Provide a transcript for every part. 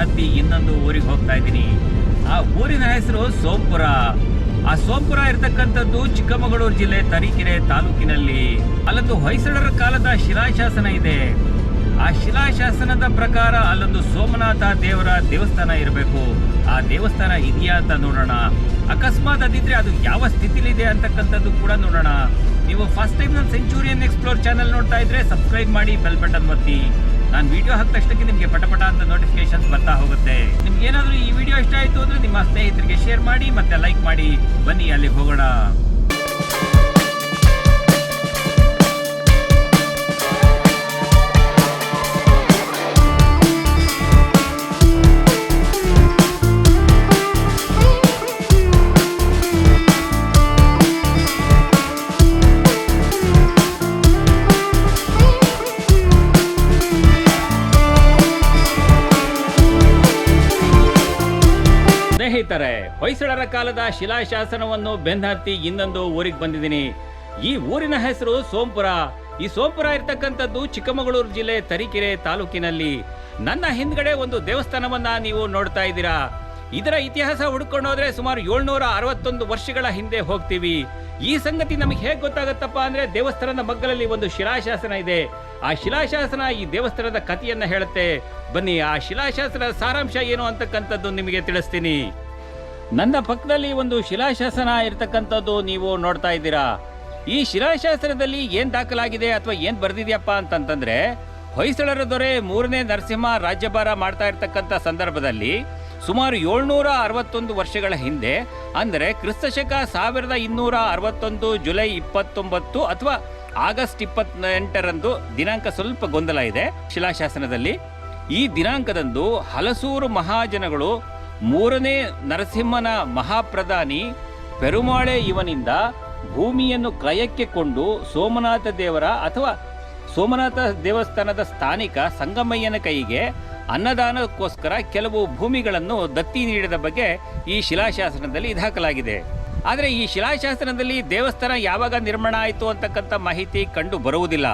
ಹತ್ತಿ ಇನ್ನೊಂದು ಊರಿಗೆ ಹೋಗ್ತಾ ಇದ್ದೀನಿ. ಆ ಊರಿನ ಹೆಸರು ಸೋಂಪುರ. ಆ ಸೋಂಪುರ ಇರತಕ್ಕಂಥದ್ದು ಚಿಕ್ಕಮಗಳೂರು ಜಿಲ್ಲೆ ತರೀಕೆರೆ ತಾಲೂಕಿನಲ್ಲಿ. ಅಲ್ಲೊಂದು ಹೊಯ್ಸಳರ ಕಾಲದ ಶಿಲಾಶಾಸನ ಇದೆ. ಆ ಶಿಲಾಶಾಸನದ ಪ್ರಕಾರ ಅಲ್ಲೊಂದು ಸೋಮನಾಥ ದೇವರ ದೇವಸ್ಥಾನ ಇರಬೇಕು. ಆ ದೇವಸ್ಥಾನ ಇದೆಯಾ ಅಂತ ನೋಡೋಣ. ಅಕಸ್ಮಾತ್ ಅದಿದ್ರೆ ಅದು ಯಾವ ಸ್ಥಿತಿಲಿದೆ ಅಂತಕ್ಕಂಥದ್ದು ಕೂಡ ನೋಡೋಣ. ನೀವು ಫಸ್ಟ್ ಟೈಮ್ ನನ್ನ ಸೆಂಚುರಿಯನ್ ಎಕ್ಸ್ಪ್ಲೋರ್ ಚಾನಲ್ ನೋಡ್ತಾ ಇದ್ರೆ ಸಬ್ಸ್ಕ್ರೈಬ್ ಮಾಡಿ ಬೆಲ್ ಬಟನ್ ಒತ್ತಿ. ನಾನು ವಿಡಿಯೋ ಹಾಕಿದ ತಕ್ಷಣಕ್ಕೆ ನಿಮಗೆ ಪಟಪಟ ಅಂತ ನೋಟಿಫಿಕೇಶನ್ಸ್ ಬರ್ತಾ ಹೋಗುತ್ತೆ. ನಿಮ್ಗೆ ಏನಾದರೂ ಈ ವಿಡಿಯೋ ಇಷ್ಟ ಆಯಿತು ಅಂದರೆ ನಿಮ್ಮ ಸ್ನೇಹಿತರಿಗೆ ಶೇರ್ ಮಾಡಿ ಮತ್ತೆ ಲೈಕ್ ಮಾಡಿ. ಬನ್ನಿ, ಅಲ್ಲಿಗೆ ಹೋಗೋಣ. ಸ್ನೇಹಿತರೆ, ಹೊಯ್ಸಳರ ಕಾಲದ ಶಿಲಾಶಾಸನವನ್ನು ಬೆನ್ನತ್ತಿ ಇನ್ನೊಂದು ಊರಿಗೆ ಬಂದಿದ್ದೀನಿ. ಈ ಊರಿನ ಹೆಸರು ಸೋಂಪುರ. ಈ ಸೋಂಪುರ ಇರ್ತಕ್ಕಂಥದ್ದು ಚಿಕ್ಕಮಗಳೂರು ಜಿಲ್ಲೆ ತರೀಕೆರೆ ತಾಲೂಕಿನಲ್ಲಿ. ನನ್ನ ಹಿಂದ್ಗಡೆ ಒಂದು ದೇವಸ್ಥಾನವನ್ನ ನೀವು ನೋಡ್ತಾ ಇದ್ದೀರಾ. ಇದರ ಇತಿಹಾಸ ಹುಡ್ಕೊಂಡು ಹೋದ್ರೆ ಸುಮಾರು ಏಳ್ನೂರ ಅರವತ್ತೊಂದು ವರ್ಷಗಳ ಹಿಂದೆ ಹೋಗ್ತೀವಿ. ಈ ಸಂಗತಿ ನಮಗೆ ಹೇಗೆ ಗೊತ್ತಾಗತ್ತಪ್ಪ ಅಂದ್ರೆ ದೇವಸ್ಥಾನದ ಮಗ್ಗಲಲ್ಲಿ ಒಂದು ಶಿಲಾಶಾಸನ ಇದೆ. ಆ ಶಿಲಾಶಾಸನ ಈ ದೇವಸ್ಥಾನದ ಕಥೆಯನ್ನ ಹೇಳುತ್ತೆ. ಬನ್ನಿ, ಆ ಶಿಲಾಶಾಸನ ಸಾರಾಂಶ ಏನು ಅಂತಕ್ಕಂಥದ್ದು ನಿಮಗೆ ತಿಳಿಸ್ತೀನಿ. ನನ್ನ ಪಕ್ಕದಲ್ಲಿ ಒಂದು ಶಿಲಾಶಾಸನ ಇರತಕ್ಕಂಥದ್ದು ನೀವು ನೋಡ್ತಾ ಇದ್ದೀರಾ? ಈ ಶಿಲಾಶಾಸನದಲ್ಲಿ ಏನ್ ದಾಖಲಾಗಿದೆ ಅಥವಾ ಏನ್ ಬರೆದಿದೆಯಪ್ಪ ಅಂತಂತಂದ್ರೆ, ಹೊಯ್ಸಳರ ದೊರೆ ಮೂರನೇ ನರಸಿಂಹ ರಾಜ್ಯಭಾರ ಮಾಡ್ತಾ ಇರ್ತಕ್ಕಂಥ ಸಂದರ್ಭದಲ್ಲಿ ಸುಮಾರು ಏಳ್ನೂರ ಅರವತ್ತೊಂದು ವರ್ಷಗಳ ಹಿಂದೆ, ಅಂದರೆ ಕ್ರಿಸ್ತಶಕ ಸಾವಿರದ ಇನ್ನೂರ ಅರವತ್ತೊಂದು ಜುಲೈ ಇಪ್ಪತ್ತೊಂಬತ್ತು ಅಥವಾ ಆಗಸ್ಟ್ ಇಪ್ಪತ್ತೆಂಟರಂದು ದಿನಾಂಕ ಸ್ವಲ್ಪ ಗೊಂದಲ ಇದೆ ಶಿಲಾಶಾಸನದಲ್ಲಿ. ಈ ದಿನಾಂಕದಂದು ಹಲಸೂರು ಮಹಾಜನಗಳು ಮೂರನೇ ನರಸಿಂಹನ ಮಹಾಪ್ರಧಾನಿ ಪೆರುಮಾಳೆ ಇವನಿಂದ ಭೂಮಿಯನ್ನು ಕ್ರಯಕ್ಕೆ ಕೊಂಡು ಸೋಮನಾಥ ದೇವರ ಅಥವಾ ಸೋಮನಾಥ ದೇವಸ್ಥಾನದ ಸ್ಥಾನಿಕ ಸಂಗಮಯ್ಯನ ಕೈಗೆ ಅನ್ನದಾನಕ್ಕೋಸ್ಕರ ಕೆಲವು ಭೂಮಿಗಳನ್ನು ದತ್ತಿ ನೀಡಿದ ಬಗ್ಗೆ ಈ ಶಿಲಾಶಾಸನದಲ್ಲಿ ದಾಖಲಾಗಿದೆ. ಆದರೆ ಈ ಶಿಲಾಶಾಸನದಲ್ಲಿ ದೇವಸ್ಥಾನ ಯಾವಾಗ ನಿರ್ಮಾಣ ಆಯಿತು ಅಂತಕ್ಕಂಥ ಮಾಹಿತಿ ಕಂಡು ಬರುವುದಿಲ್ಲ.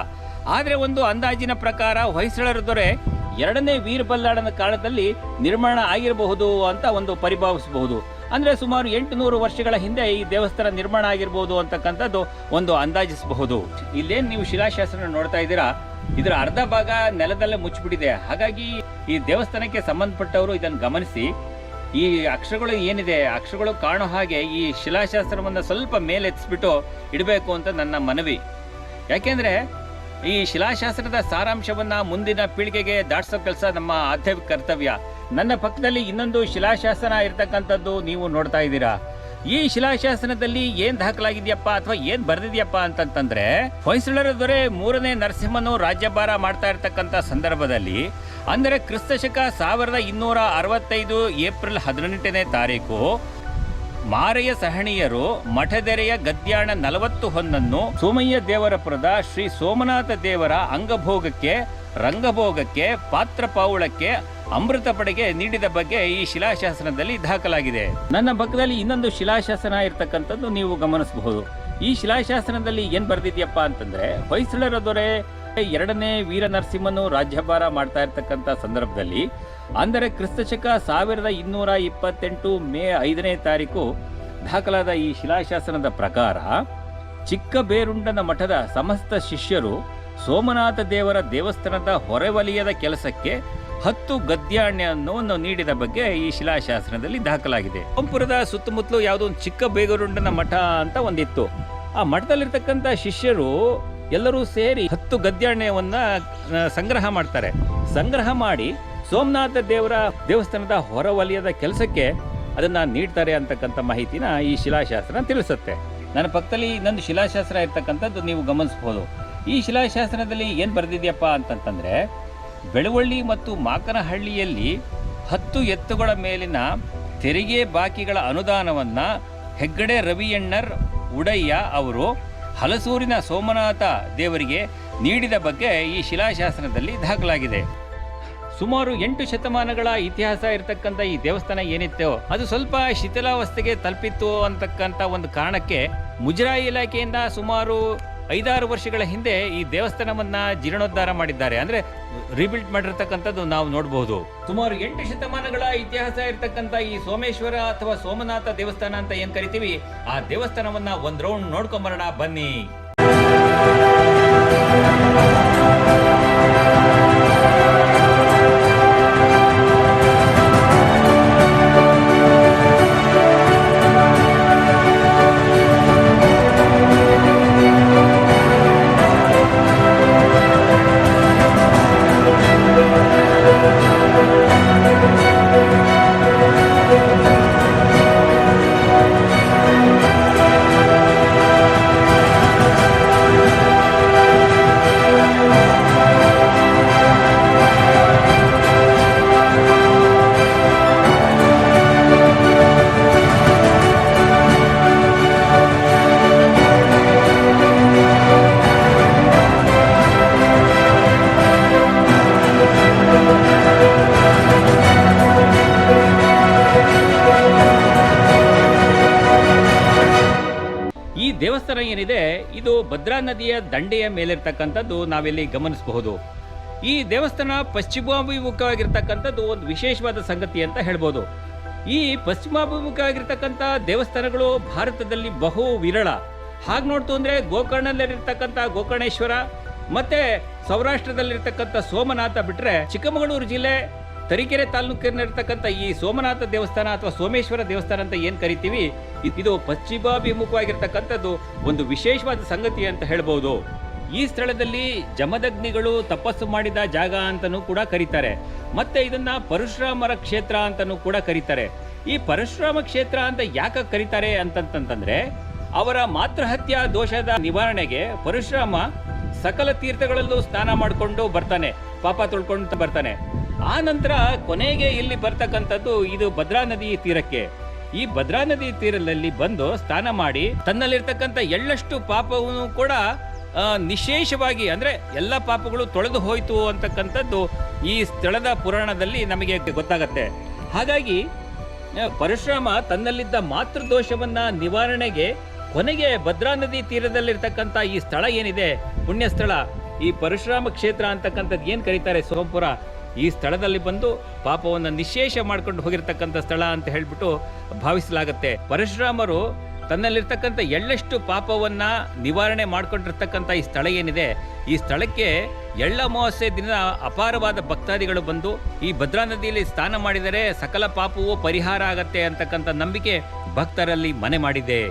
ಆದರೆ ಒಂದು ಅಂದಾಜಿನ ಪ್ರಕಾರ ಹೊಯ್ಸಳರ ದೊರೆ ಎರಡನೇ ವೀರಬಲ್ಲಾಳನ ಕಾಲದಲ್ಲಿ ನಿರ್ಮಾಣ ಆಗಿರಬಹುದು ಅಂತ ಒಂದು ಪರಿಭಾವಿಸಬಹುದು. ಅಂದ್ರೆ ಸುಮಾರು ಎಂಟುನೂರು ವರ್ಷಗಳ ಹಿಂದೆ ಈ ದೇವಸ್ಥಾನ ನಿರ್ಮಾಣ ಆಗಿರಬಹುದು ಅಂತಕ್ಕಂಥದ್ದು ಒಂದು ಅಂದಾಜಿಸಬಹುದು. ಇಲ್ಲೇನು ನೀವು ಶಿಲಾಶಾಸನ ನೋಡ್ತಾ ಇದ್ದೀರಾ? ಇದರ ಅರ್ಧ ಭಾಗ ನೆಲದಲ್ಲೇ ಮುಚ್ಚಿಬಿಟ್ಟಿದೆ. ಹಾಗಾಗಿ ಈ ದೇವಸ್ಥಾನಕ್ಕೆ ಸಂಬಂಧಪಟ್ಟವರು ಇದನ್ನು ಗಮನಿಸಿ. ಈ ಅಕ್ಷರಗಳು ಏನಿದೆ? ಅಕ್ಷರಗಳು ಕಾಣೋ ಹಾಗೆ ಈ ಶಿಲಾಶಾಸ್ತ್ರವನ್ನು ಸ್ವಲ್ಪ ಮೇಲೆ ಎತ್ತಿಸ್ಬಿಟ್ಟು ಇಡಬೇಕು ಅಂತ ನನ್ನ ಮನವಿ. ಯಾಕೆಂದ್ರೆ ಈ ಶಿಲಾಶಾಸ್ತ್ರದ ಸಾರಾಂಶವನ್ನ ಮುಂದಿನ ಪೀಳಿಗೆಗೆ ದಾಟಿಸೋ ಕೆಲಸ ನಮ್ಮ ಆದ್ಯ ಕರ್ತವ್ಯ. ನನ್ನ ಪಕ್ಕದಲ್ಲಿ ಇನ್ನೊಂದು ಶಿಲಾಶಾಸನ ಇರತಕ್ಕಂಥದ್ದು ನೀವು ನೋಡ್ತಾ ಇದ್ದೀರಾ. ಈ ಶಿಲಾಶಾಸನದಲ್ಲಿ ಏನ್ ದಾಖಲಾಗಿದೆಯಪ್ಪ ಅಥವಾ ಏನ್ ಬರ್ದಿದ್ಯಪ್ಪ ಅಂತಂತಂದ್ರೆ, ಹೊಯ್ಸಳರ ದೊರೆ ಮೂರನೇ ನರಸಿಂಹನು ರಾಜ್ಯಭಾರ ಮಾಡ್ತಾ ಇರತಕ್ಕಂತ ಸಂದರ್ಭದಲ್ಲಿ, ಅಂದರೆ ಕ್ರಿಸ್ತಶಕ ಸಾವಿರದ ಇನ್ನೂರ ಅರವತ್ತೈದು ಏಪ್ರಿಲ್ ಹದಿನೆಂಟನೇ ತಾರೀಕು ಮಾರೆಯ ಸಹಣಿಯರು ಮಠದೆರೆಯ ಗದ್ಯಾಣ ನಲವತ್ತು ಹೊನ್ನನ್ನು ಸೋಮಯ್ಯ ದೇವರಪುರದ ಶ್ರೀ ಸೋಮನಾಥ ದೇವರ ಅಂಗಭೋಗಕ್ಕೆ, ರಂಗಭೋಗಕ್ಕೆ ಪಾತ್ರ ಪಾವುಳಕ್ಕೆ ಅಮೃತ ಪಡೆಗೆ ನೀಡಿದ ಬಗ್ಗೆ ಈ ಶಿಲಾಶಾಸನದಲ್ಲಿ ದಾಖಲಾಗಿದೆ. ನನ್ನ ಪಕ್ಕದಲ್ಲಿ ಇನ್ನೊಂದು ಶಿಲಾಶಾಸನ ಇರತಕ್ಕಂಥದ್ದು ನೀವು ಗಮನಿಸಬಹುದು. ಈ ಶಿಲಾಶಾಸನದಲ್ಲಿ ಏನ್ ಬರ್ದಿದ್ಯಪ್ಪ ಅಂತಂದ್ರೆ, ಹೊಯ್ಸಳರ ದೊರೆ ಎರಡನೇ ವೀರ ನರಸಿಂಹನು ರಾಜ್ಯಭಾರ ಮಾಡ್ತಾ ಇರ್ತಕ್ಕಂಥ ಸಂದರ್ಭದಲ್ಲಿ, ಅಂದರೆ ಕ್ರಿಸ್ತಶಕ ಸಾವಿರದ ಇನ್ನೂರ ಇಪ್ಪತ್ತೆಂಟು ಮೇ ಐದನೇ ತಾರೀಕು ದಾಖಲಾದ ಈ ಶಿಲಾಶಾಸನದ ಪ್ರಕಾರ ಚಿಕ್ಕ ಬೇರುಂಡನ ಮಠದ ಸಮಸ್ತ ಶಿಷ್ಯರು ಸೋಮನಾಥ ದೇವರ ದೇವಸ್ಥಾನದ ಹೊರವಲಯದ ಕೆಲಸಕ್ಕೆ ಹತ್ತು ಗದ್ಯಾಣ್ಯವನ್ನು ನೀಡಿದ ಬಗ್ಗೆ ಈ ಶಿಲಾಶಾಸನದಲ್ಲಿ ದಾಖಲಾಗಿದೆ. ಪಂಪುರದ ಸುತ್ತಮುತ್ತಲು ಯಾವುದೋ ಒಂದು ಚಿಕ್ಕ ಬೇಗರುಂಡನ ಮಠ ಅಂತ ಒಂದಿತ್ತು. ಆ ಮಠದಲ್ಲಿರ್ತಕ್ಕಂಥ ಶಿಷ್ಯರು ಎಲ್ಲರೂ ಸೇರಿ ಹತ್ತು ಗದ್ಯಾಣ್ಯವನ್ನ ಸಂಗ್ರಹ ಮಾಡ್ತಾರೆ. ಸಂಗ್ರಹ ಮಾಡಿ ಸೋಮನಾಥ ದೇವರ ದೇವಸ್ಥಾನದ ಹೊರವಲಯದ ಕೆಲಸಕ್ಕೆ ಅದನ್ನ ನೀಡ್ತಾರೆ ಅಂತಕ್ಕಂಥ ಮಾಹಿತಿನ ಈ ಶಿಲಾಶಾಸ್ತ್ರ ತಿಳಿಸುತ್ತೆ. ನನ್ನ ಪಕ್ಕದಲ್ಲಿ ಇನ್ನೊಂದು ಶಿಲಾಶಾಸ್ತ್ರ ಇರ್ತಕ್ಕಂಥದ್ದು ನೀವು ಗಮನಿಸಬಹುದು ಈ ಶಿಲಾಶಾಸ್ತ್ರದಲ್ಲಿ ಏನು ಬರೆದಿದೆಯಪ್ಪ ಅಂತಂತಂದರೆ, ಬೆಳವಳ್ಳಿ ಮತ್ತು ಮಾಕನಹಳ್ಳಿಯಲ್ಲಿ ಹತ್ತು ಎತ್ತುಗಳ ಮೇಲಿನ ತೆರಿಗೆ ಬಾಕಿಗಳ ಅನುದಾನವನ್ನ ಹೆಗ್ಗಡೆ ರವಿಯಣ್ಣರ್ ಉಡಯ್ಯ ಅವರು ಹಲಸೂರಿನ ಸೋಮನಾಥ ದೇವರಿಗೆ ನೀಡಿದ ಬಗ್ಗೆ ಈ ಶಿಲಾಶಾಸನದಲ್ಲಿ ದಾಖಲಾಗಿದೆ. ಸುಮಾರು ಎಂಟು ಶತಮಾನಗಳ ಇತಿಹಾಸ ಇರತಕ್ಕಂಥ ಈ ದೇವಸ್ಥಾನ ಏನಿತ್ತೋ, ಅದು ಸ್ವಲ್ಪ ಶಿಥಿಲಾವಸ್ಥೆಗೆ ತಲುಪಿತ್ತು ಅಂತಕ್ಕಂಥ ಒಂದು ಕಾರಣಕ್ಕೆ ಮುಜರಾಯಿ ಇಲಾಖೆಯಿಂದ ಸುಮಾರು ಐದಾರು ವರ್ಷಗಳ ಹಿಂದೆ ಈ ದೇವಸ್ಥಾನವನ್ನ ಜೀರ್ಣೋದ್ಧಾರ ಮಾಡಿದ್ದಾರೆ. ಅಂದ್ರೆ ರಿಬಿಲ್ಟ್ ಮಾಡಿರ್ತಕ್ಕಂಥದ್ದು ನಾವು ನೋಡಬಹುದು ಸುಮಾರು ಎಂಟು ಶತಮಾನಗಳ ಇತಿಹಾಸ ಇರತಕ್ಕಂತ ಈ ಸೋಮೇಶ್ವರ ಅಥವಾ ಸೋಮನಾಥ ದೇವಸ್ಥಾನ ಅಂತ ಏನ್ ಕರಿತೀವಿ? ಆ ದೇವಸ್ಥಾನವನ್ನ ಒಂದ್ ರೌಂಡ್ ನೋಡ್ಕೊಂಬರೋಣ ಬನ್ನಿ. ದೇವಸ್ಥಾನ ಏನಿದೆ, ಇದು ಭದ್ರಾ ನದಿಯ ದಂಡೆಯ ಮೇಲಿರ್ತಕ್ಕಂಥದ್ದು ನಾವಿಲ್ಲಿ ಗಮನಿಸಬಹುದು. ಈ ದೇವಸ್ಥಾನ ಪಶ್ಚಿಮಾಭಿಮುಖವಾಗಿರ್ತಕ್ಕಂಥದ್ದು ಒಂದು ವಿಶೇಷವಾದ ಸಂಗತಿ ಅಂತ ಹೇಳ್ಬೋದು. ಈ ಪಶ್ಚಿಮಾಭಿಮುಖವಾಗಿರ್ತಕ್ಕಂಥ ದೇವಸ್ಥಾನಗಳು ಭಾರತದಲ್ಲಿ ಬಹು ವಿರಳ. ಹಾಗೆ ನೋಡ್ತು ಅಂದರೆ ಗೋಕರ್ಣದಲ್ಲಿರ್ತಕ್ಕಂಥ ಗೋಕರ್ಣೇಶ್ವರ, ಮತ್ತೆ ಸೌರಾಷ್ಟ್ರದಲ್ಲಿರ್ತಕ್ಕಂಥ ಸೋಮನಾಥ ಬಿಟ್ಟರೆ ಚಿಕ್ಕಮಗಳೂರು ಜಿಲ್ಲೆ ತರೀಕೆರೆ ತಾಲೂಕಿನಲ್ಲಿರ್ತಕ್ಕಂಥ ಈ ಸೋಮನಾಥ ದೇವಸ್ಥಾನ ಅಥವಾ ಸೋಮೇಶ್ವರ ದೇವಸ್ಥಾನ ಅಂತ ಏನು ಕರಿತೀವಿ? ಇದು ಪಶ್ಚಿಮಾಭಿಮುಖವಾಗಿರ್ತಕ್ಕಂಥದ್ದು ಒಂದು ವಿಶೇಷವಾದ ಸಂಗತಿ ಅಂತ ಹೇಳ್ಬೋದು. ಈ ಸ್ಥಳದಲ್ಲಿ ಜಮದಗ್ನಿಗಳು ತಪಸ್ಸು ಮಾಡಿದ ಜಾಗ ಅಂತನೂ ಕೂಡ ಕರೀತಾರೆ. ಮತ್ತೆ ಇದನ್ನ ಪರಶುರಾಮರ ಕ್ಷೇತ್ರ ಅಂತನೂ ಕೂಡ ಕರೀತಾರೆ. ಈ ಪರಶುರಾಮ ಕ್ಷೇತ್ರ ಅಂತ ಯಾಕೆ ಕರೀತಾರೆ ಅಂತಂತಂದ್ರೆ ಅವರ ಮಾತೃಹತ್ಯ ದೋಷದ ನಿವಾರಣೆಗೆ ಪರಶುರಾಮ ಸಕಲ ತೀರ್ಥಗಳಲ್ಲೂ ಸ್ನಾನ ಮಾಡಿಕೊಂಡು ಬರ್ತಾನೆ. ಪಾಪ ತೊಳ್ಕೊಂಡು ಬರ್ತಾನೆ. ಆ ನಂತರ ಕೊನೆಗೆ ಇಲ್ಲಿ ಬರ್ತಕ್ಕಂಥದ್ದು ಇದು ಭದ್ರಾ ನದಿ ತೀರಕ್ಕೆ. ಈ ಭದ್ರಾ ನದಿ ತೀರದಲ್ಲಿ ಬಂದು ಸ್ನಾನ ಮಾಡಿ ತನ್ನಲ್ಲಿರ್ತಕ್ಕಂಥ ಎಳ್ಳಷ್ಟು ಪಾಪವನ್ನು ಕೂಡ ನಿಶೇಷವಾಗಿ ಅಂದ್ರೆ ಎಲ್ಲ ಪಾಪಗಳು ತೊಳೆದು ಹೋಯಿತು ಅಂತಕ್ಕಂಥದ್ದು ಈ ಸ್ಥಳದ ಪುರಾಣದಲ್ಲಿ ನಮಗೆ ಗೊತ್ತಾಗತ್ತೆ. ಹಾಗಾಗಿ ಪರಶುರಾಮ ತನ್ನಲ್ಲಿದ್ದ ಮಾತೃದೋಷವನ್ನ ನಿವಾರಣೆಗೆ ಕೊನೆಗೆ ಭದ್ರಾ ನದಿ ತೀರದಲ್ಲಿರ್ತಕ್ಕಂಥ ಈ ಸ್ಥಳ ಏನಿದೆ ಪುಣ್ಯ ಸ್ಥಳ ಈ ಪರಶುರಾಮ ಕ್ಷೇತ್ರ ಅಂತಕ್ಕಂಥದ್ದು ಏನು ಕರೀತಾರೆ ಸೋಮಪುರ ಈ ಸ್ಥಳದಲ್ಲಿ ಬಂದು ಪಾಪವನ್ನು ನಿಶೇಷ ಮಾಡ್ಕೊಂಡು ಹೋಗಿರ್ತಕ್ಕಂಥ ಸ್ಥಳ ಅಂತ ಹೇಳ್ಬಿಟ್ಟು ಭಾವಿಸಲಾಗತ್ತೆ. ಪರಶುರಾಮರು ತನ್ನಲ್ಲಿರ್ತಕ್ಕಂಥ ಎಳ್ಳಷ್ಟು ಪಾಪವನ್ನ ನಿವಾರಣೆ ಮಾಡ್ಕೊಂಡಿರ್ತಕ್ಕಂಥ ಈ ಸ್ಥಳ ಏನಿದೆ, ಈ ಸ್ಥಳಕ್ಕೆ ಎಳ್ಳ ಅಮಾವಾಸ್ಯೆ ದಿನ ಅಪಾರವಾದ ಭಕ್ತಾದಿಗಳು ಬಂದು ಈ ಭದ್ರಾ ನದಿಯಲ್ಲಿ ಸ್ನಾನ ಮಾಡಿದರೆ ಸಕಲ ಪಾಪವು ಪರಿಹಾರ ಆಗತ್ತೆ ಅಂತಕ್ಕಂಥ ನಂಬಿಕೆ ಭಕ್ತರಲ್ಲಿ ಮನೆ ಮಾಡಿದೆ.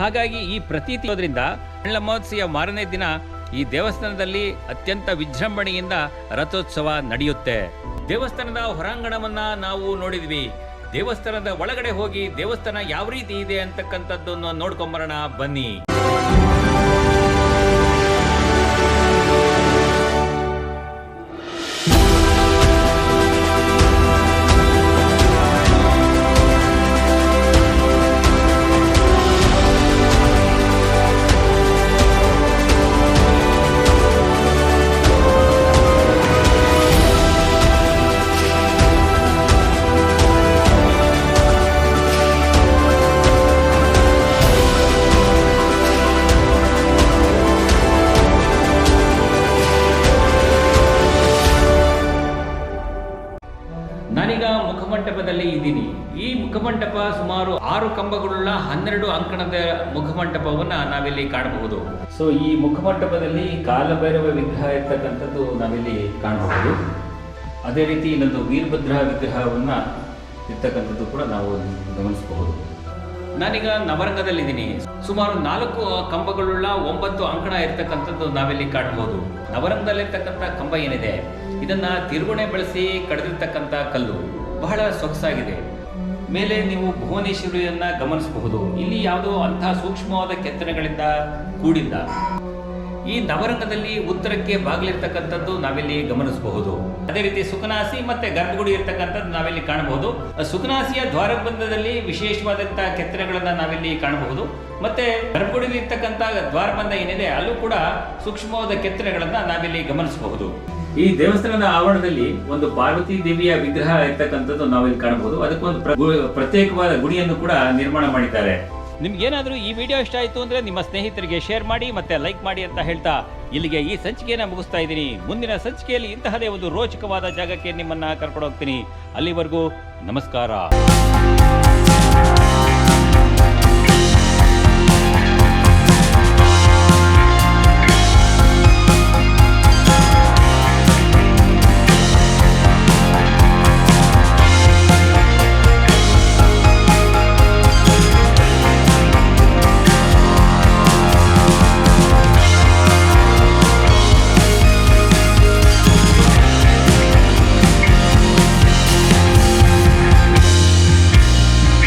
ಹಾಗಾಗಿ ಈ ಪ್ರತೀತಿ ಇರೋದ್ರಿಂದ ಎಳ್ಳ ಅಮಾವಾಸ್ಯೆಯ ಮಾರನೇ ದಿನ ಈ ದೇವಸ್ಥಾನದಲ್ಲಿ ಅತ್ಯಂತ ವಿಜೃಂಭಣೆಯಿಂದ ರಥೋತ್ಸವ ನಡೆಯುತ್ತೆ. ದೇವಸ್ಥಾನದ ಹೊರಾಂಗಣವನ್ನ ನಾವು ನೋಡಿದ್ವಿ. ದೇವಸ್ಥಾನದ ಒಳಗಡೆ ಹೋಗಿ ದೇವಸ್ಥಾನ ಯಾವ ರೀತಿ ಇದೆ ಅಂತಕ್ಕಂಥದ್ದನ್ನು ನೋಡ್ಕೊಂಬರೋಣ ಬನ್ನಿ. ಮುಖಮಂಟಪ ಸುಮಾರು ಆರು ಕಂಬಗಳುಳ್ಳ ಹನ್ನೆರಡು ಅಂಕಣದ ಮುಖಮಂಟಪವನ್ನ ನಾವಿಲ್ಲಿ ಕಾಣಬಹುದು. ಸೊ ಈ ಮುಖಮಂಟಪದಲ್ಲಿ ಕಾಲಭೈರವ ವಿಗ್ರಹ ಇರ್ತಕ್ಕಂಥದ್ದು ನಾವಿಲ್ಲಿ ಕಾಣಬಹುದು. ಅದೇ ರೀತಿ ಇನ್ನೊಂದು ವೀರಭದ್ರ ವಿಗ್ರಹವನ್ನ ಇರ್ತಕ್ಕಂಥದ್ದು ಕೂಡ ನಾವು ಗಮನಿಸಬಹುದು. ನಾನೀಗ ನವರಂಗದಲ್ಲಿದ್ದೀನಿ. ಸುಮಾರು ನಾಲ್ಕು ಕಂಬಗಳುಳ್ಳ ಒಂಬತ್ತು ಅಂಕಣ ಇರ್ತಕ್ಕಂಥದ್ದು ನಾವಿಲ್ಲಿ ಕಾಣಬಹುದು. ನವರಂಗದಲ್ಲಿರ್ತಕ್ಕಂಥ ಕಂಬ ಏನಿದೆ? ಇದನ್ನ ತಿರುಗುಣೆ ಬಳಸಿ ಕಡಿದಿರ್ತಕ್ಕಂಥ ಕಲ್ಲು. ಬಹಳ ಸೊಗಸಾಗಿದೆ. ಮೇಲೆ ನೀವು ಭುವನೇಶ್ವರಿಯನ್ನ ಗಮನಿಸಬಹುದು. ಇಲ್ಲಿ ಯಾವುದೋ ಅಂತಹ ಸೂಕ್ಷ್ಮವಾದ ಕೆತ್ತನೆಗಳಿಂದ ಕೂಡಿಲ್ಲ ಈ ನವರಂಗದಲ್ಲಿ ಉತ್ತರಕ್ಕೆ ಬಾಗಿಲಿರ್ತಕ್ಕಂಥದ್ದು ನಾವಿಲ್ಲಿ ಗಮನಿಸಬಹುದು. ಅದೇ ರೀತಿ ಸುಖನಾಸಿ ಮತ್ತೆ ಗರ್ಭಗುಡಿ ಇರ್ತಕ್ಕಂಥದ್ದು ನಾವಿಲ್ಲಿ ಕಾಣಬಹುದು. ಸುಖನಾಸಿಯ ದ್ವಾರಬಂಧದಲ್ಲಿ ವಿಶೇಷವಾದಂತಹ ಕೆತ್ತನೆಗಳನ್ನ ನಾವಿಲ್ಲಿ ಕಾಣಬಹುದು. ಮತ್ತೆ ಗರ್ಭಗುಡಿಯಲ್ಲಿ ಇರ್ತಕ್ಕಂಥ ದ್ವಾರಬಂಧ ಏನಿದೆ, ಅಲ್ಲೂ ಕೂಡ ಸೂಕ್ಷ್ಮವಾದ ಕೆತ್ತನೆಗಳನ್ನ ನಾವಿಲ್ಲಿ ಗಮನಿಸಬಹುದು. ಈ ದೇವಸ್ಥಾನದ ಆವರಣದಲ್ಲಿ ಒಂದು ಪಾರ್ವತಿ ದೇವಿಯ ವಿಗ್ರಹ ಇರ್ತಕ್ಕಂಥದ್ದು ನಾವಿಲ್ಲಿ ಕಾಣಬಹುದು. ಅದಕ್ಕೊಂದು ಪ್ರತ್ಯೇಕವಾದ ಗುಡಿಯನ್ನು ಕೂಡ ನಿರ್ಮಾಣ ಮಾಡಿದ್ದಾರೆ. ನಿಮ್ಗೇನಾದರೂ ಈ ವಿಡಿಯೋ ಇಷ್ಟ ಆಯಿತು ಅಂದ್ರೆ ನಿಮ್ಮ ಸ್ನೇಹಿತರಿಗೆ ಶೇರ್ ಮಾಡಿ ಮತ್ತೆ ಲೈಕ್ ಮಾಡಿ ಅಂತ ಹೇಳ್ತಾ ಇಲ್ಲಿಗೆ ಈ ಸಂಚಿಕೆಯನ್ನು ಮುಗಿಸ್ತಾ ಇದ್ದೀನಿ. ಮುಂದಿನ ಸಂಚಿಕೆಯಲ್ಲಿ ಇಂತಹದೇ ಒಂದು ರೋಚಕವಾದ ಜಾಗಕ್ಕೆ ನಿಮ್ಮನ್ನ ಕರ್ಕೊಂಡು ಹೋಗ್ತೀನಿ. ಅಲ್ಲಿವರೆಗೂ ನಮಸ್ಕಾರ.